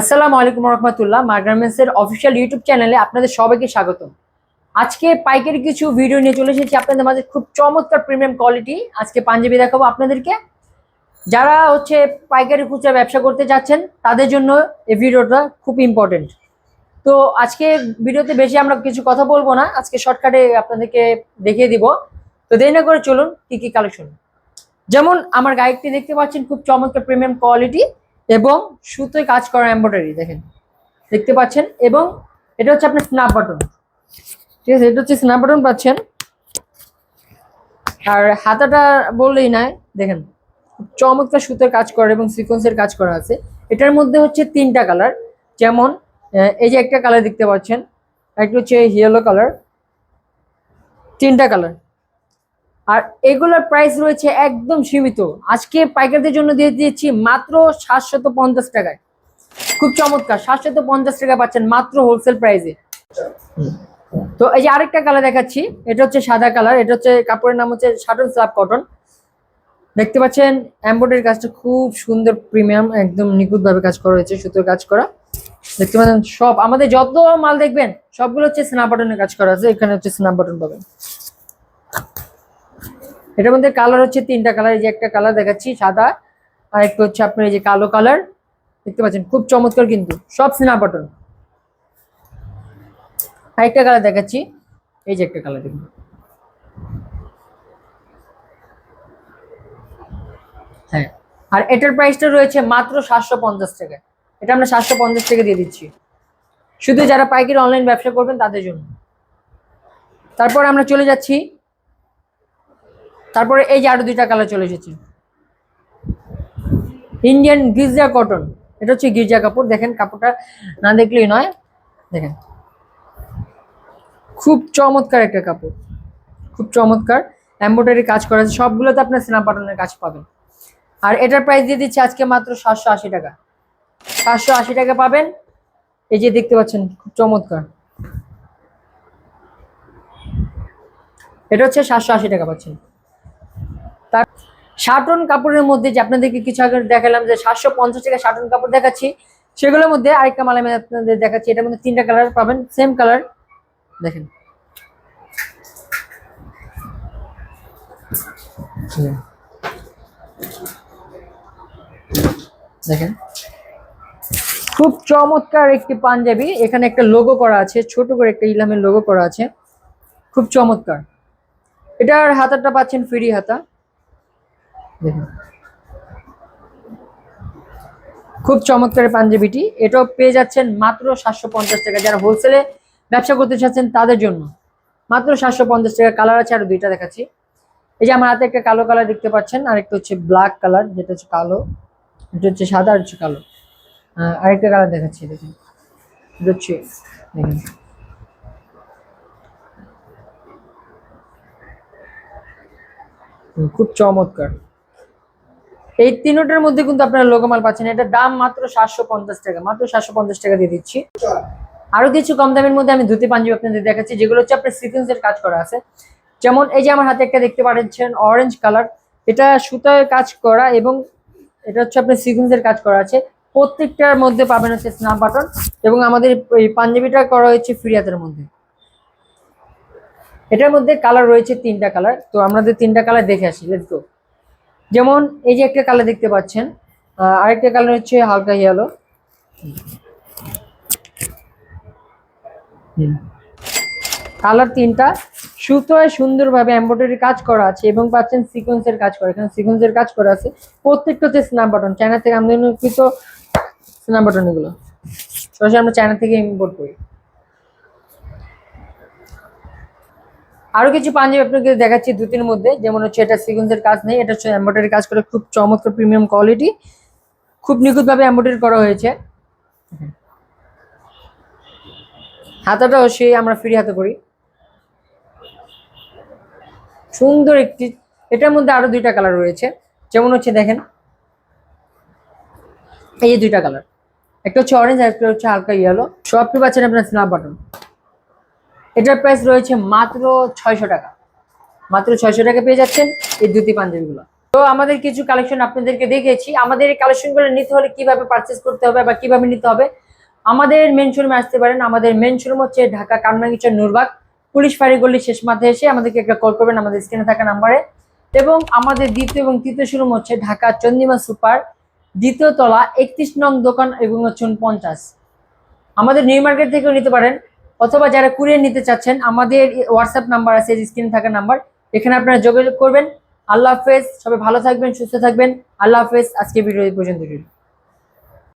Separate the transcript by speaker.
Speaker 1: আসসালামু আলাইকুম রহমতুল্লাহ। মা গার্মেন্টসের অফিসিয়াল ইউটিউব চ্যানেলে আপনাদের সবাইকে স্বাগতম। আজকে পাইকারি কিছু ভিডিও নিয়ে চলে এসেছি। আপনাদের মাঝে খুব চমৎকার প্রিমিয়াম কোয়ালিটি আজকে পাঞ্জাবি দেখাবো আপনাদেরকে। যারা হচ্ছে পাইকারি খুচরা ব্যবসা করতে যাচ্ছেন, তাদের জন্য এই ভিডিওটা খুব ইম্পর্টেন্ট তো আজকে ভিডিওতে বেশি আমরা কিছু কথা বলব না। আজকে শর্টকাটে আপনাদেরকে দেখিয়ে দিব। তো দেরি না করে চলুন, কি কী কালেকশন যেমন আমার গাইডটি দেখতে পাচ্ছেন, খুব চমৎকার প্রিমিয়াম কোয়ালিটি এবং সুতোয় কাজ করা এমব্রয়ডারি দেখেন। দেখতে পাচ্ছেন? এবং এটা হচ্ছে আপনার স্ন্যাপ বাটন ঠিক আছে? এটা হচ্ছে স্ন্যাপ বাটন পাচ্ছেন। আর হাতাটা বললেই নাই দেখেন চমৎকার সুতোর কাজ করা এবং সিকোয়েন্সের কাজ করা আছে। এটার মধ্যে হচ্ছে তিনটা কালার যেমন এই যে একটা কালার দেখতে পাচ্ছেন একটা হচ্ছে ইয়েলো কালার তিনটা কালার আর এগুলোর প্রাইস রয়েছে একদম সীমিত। আজকে পাইকারদের জন্য দিয়ে দিয়েছি মাত্র সাতশত পঞ্চাশ টাকায়। খুব চমৎকার সাতশত পঞ্চাশ টাকা পাচ্ছেন মাত্র হোলসেল প্রাইসে তো এই যে আরেকটা কালার দেখাচ্ছি এটা হচ্ছে সাদা কালার এটা হচ্ছে কাপড়ের নাম হচ্ছে শাটন স্ল্যাব কটন দেখতে পাচ্ছেন এমব্রয়ডারি কাজটা খুব সুন্দর প্রিমিয়াম একদম নিখুঁতভাবে কাজ করা হয়েছে সুতোর কাজ করা। দেখতে পাচ্ছেন সব আমাদের যত মাল দেখবেন সবগুলো হচ্ছে স্ন্যাপ বাটনের কাজ করা আছে এখানে হচ্ছে স্ন্যাপ বাটন পাবেন। এটার মধ্যে কালার হচ্ছে তিনটা কালার এই যে একটা কালার দেখাচ্ছি, সাদা, আর একটা হচ্ছে আপনার এই যে কালো কালার দেখতে পাচ্ছেন, খুব চমৎকার কিন্তু, সব স্ন্যাপ বাটন আরেকটা কালার দেখাচ্ছি, এই যে একটা কালার দেখুন হ্যাঁ আর এটার প্রাইসটা রয়েছে মাত্র সাতশো পঞ্চাশ টাকা এটা আমরা সাতশো পঞ্চাশ টাকা দিয়ে দিচ্ছি। শুধু যারা পাইকারি অনলাইন ব্যবসা করবেন, তাদের জন্য। তারপর আমরা চলে যাচ্ছি তারপরে এই যে আরও দুইটা কালার চলে এসেছে। ইন্ডিয়ান গির্জা কটন এটা হচ্ছে গির্জা কাপড়। দেখেন, কাপড়টা না দেখলেই নয়। দেখেন। খুব চমৎকার একটা কাপড়। খুব চমৎকার। এম্ব্রয়ডারি কাজ করা আছে। সবগুলোতে আপনার স্ন্যাপ বাটনের কাজ পাবেন। আর এটার প্রাইস দিয়ে দিচ্ছে আজকে মাত্র সাতশো আশি টাকা। সাতশো আশি টাকা পাবেন। এই যে দেখতে পাচ্ছেন, খুব চমৎকার। এটা হচ্ছে সাতশো আশি টাকা পাচ্ছেন। তার শাটন কাপড়ের মধ্যে যে আপনাদেরকে কিছু আগে দেখালাম যে সাতশো পঞ্চাশ টাকা শাটন কাপড় দেখাচ্ছি, সেগুলোর মধ্যে আরেকটা মাল আমি আপনাদের দেখাচ্ছি। এটার মধ্যে তিনটা কালার পাবেন সেম কালার দেখেন। দেখেন। খুব চমৎকার একটি পাঞ্জাবি। এখানে একটা লোগো করা আছে, ছোট করে একটা ইলামের লোগো করা আছে। খুব চমৎকার। এটার হাতাটা পাচ্ছেন ফ্রি হাতা। দেখুন। খুব চমৎকার পাঞ্জাবিটি। এটাও পেয়ে যাচ্ছেন মাত্র সাতশো পঞ্চাশ টাকা। যারা হোলসেলে ব্যবসা করতে চাচ্ছেন তাদের জন্য মাত্র সাতশো পঞ্চাশ টাকা কালার আছে, আর দুইটা দেখাচ্ছি। এই যে আমার হাতে একটা কালো কালার দেখতে পাচ্ছেন আর একটা হচ্ছে ব্ল্যাক কালার যেটা হচ্ছে কালো, এটা হচ্ছে সাদা হচ্ছে কালো। আরেকটা কালার দেখাচ্ছি, দেখুন। এটা হচ্ছে, দেখুন। খুব চমৎকার। এই তিনটার মধ্যে কিন্তু আপনারা লোগো মাল পাচ্ছেন এটার দাম মাত্র সাতশো পঞ্চাশ টাকা। মাত্র সাতশো পঞ্চাশ টাকা দিয়ে দিচ্ছি। আরও কিছু কম দামের মধ্যে আমি ধুতি পাঞ্জাবি আপনাদের দেখাচ্ছি, যেগুলো হচ্ছে আপনার সিকোয়েন্সের কাজ করা আছে। যেমন এই যে আমার হাতে একটা দেখতে পাচ্ছেন অরেঞ্জ কালার এটা সুতায় কাজ করা এবং এটা হচ্ছে আপনার সিকোয়েন্সের কাজ করা আছে। প্রত্যেকটার মধ্যে পাবেন হচ্ছে স্ন্যাপ বাটন এবং আমাদের এই পাঞ্জাবিটা করা হয়েছে ফ্রি হাতের মধ্যে। এটার মধ্যে কালার রয়েছে তিনটা কালার তো আমাদের তিনটা কালার দেখে আসি। লেটস গো যেমন এই যে একটা কালার দেখতে পাচ্ছেন আরেকটা কালার হচ্ছে হালকা ইয়েলো কালার তিনটা সুতোয় সুন্দরভাবে এমব্রয়ডারি কাজ করা আছে এবং পাচ্ছেন সিকোয়েন্সের কাজ করা। এখানে সিকোয়েন্সের কাজ করা আছে। প্রত্যেকটা হচ্ছে স্ন্যাপ বাটন চায়না থেকে আমদানিকৃত স্ন্যাপ বাটন এগুলো। সরাসরি আমরা চায়না থেকে ইম্পোর্ট করি। আরও কিছু পাঞ্জাবি আপনাকে দেখাচ্ছি দুটির মধ্যে। যেমন হচ্ছে এটা সিকোয়েন্সের কাজ নেই, এটা হচ্ছে এমব্রয়ডারি কাজ করে খুব চমৎকার প্রিমিয়াম কোয়ালিটি খুব নিখুঁতভাবে এমব্রয়ডারি করা হয়েছে। হাতাটাও সেই আমরা ফ্রি হাতে করি। সুন্দর একটি, এটার মধ্যে আরও দুইটা কালার রয়েছে। যেমন হচ্ছে দেখেন, এই দুইটা কালার একটা হচ্ছে অরেঞ্জ আর একটা হচ্ছে হালকা ইয়েলো সবটি পাচ্ছেন আপনার স্ন্যাপ বাটন এটার প্রাইস রয়েছে মাত্র ছয়শো টাকা। মাত্র ছয়শো টাকা পেয়ে যাচ্ছেন এই ধুতি পাঞ্জাবিগুলো। তো আমাদের কিছু কালেকশন আপনাদেরকে দেখিয়েছি। আমাদের এই কালেকশনগুলো নিতে হলে কীভাবে পারচেস করতে হবে বা কীভাবে নিতে হবে? আমাদের মেন শোরুমে আসতে পারেন। আমাদের মেন শোরুম হচ্ছে ঢাকা কামরাঙ্গিচর নুরবাগ। পুলিশ ফাঁড়ি গল্লি শেষ মাথায় এসে আমাদেরকে একটা কল করবেন আমাদের স্ক্রিনে থাকা নাম্বারে এবং আমাদের দ্বিতীয় এবং তৃতীয় শোরুম হচ্ছে ঢাকা চন্দিমা সুপার। দ্বিতীয় তলা একত্রিশ নং দোকান এবং হচ্ছে পঞ্চাশ আমাদের নিউ মার্কেট থেকেও নিতে পারেন। অথবা যারা কুরিয়ার নিতে চাচ্ছেন, আমাদের হোয়াটসঅ্যাপ নাম্বার আছে স্ক্রিনে থাকা নাম্বার এখানে আপনারা যোগাযোগ করবেন। আল্লাহ হাফেজ, সবাই ভালো থাকবেন, সুস্থ থাকবেন। আল্লাহ হাফেজ আজকে ভিডিও পর্যন্ত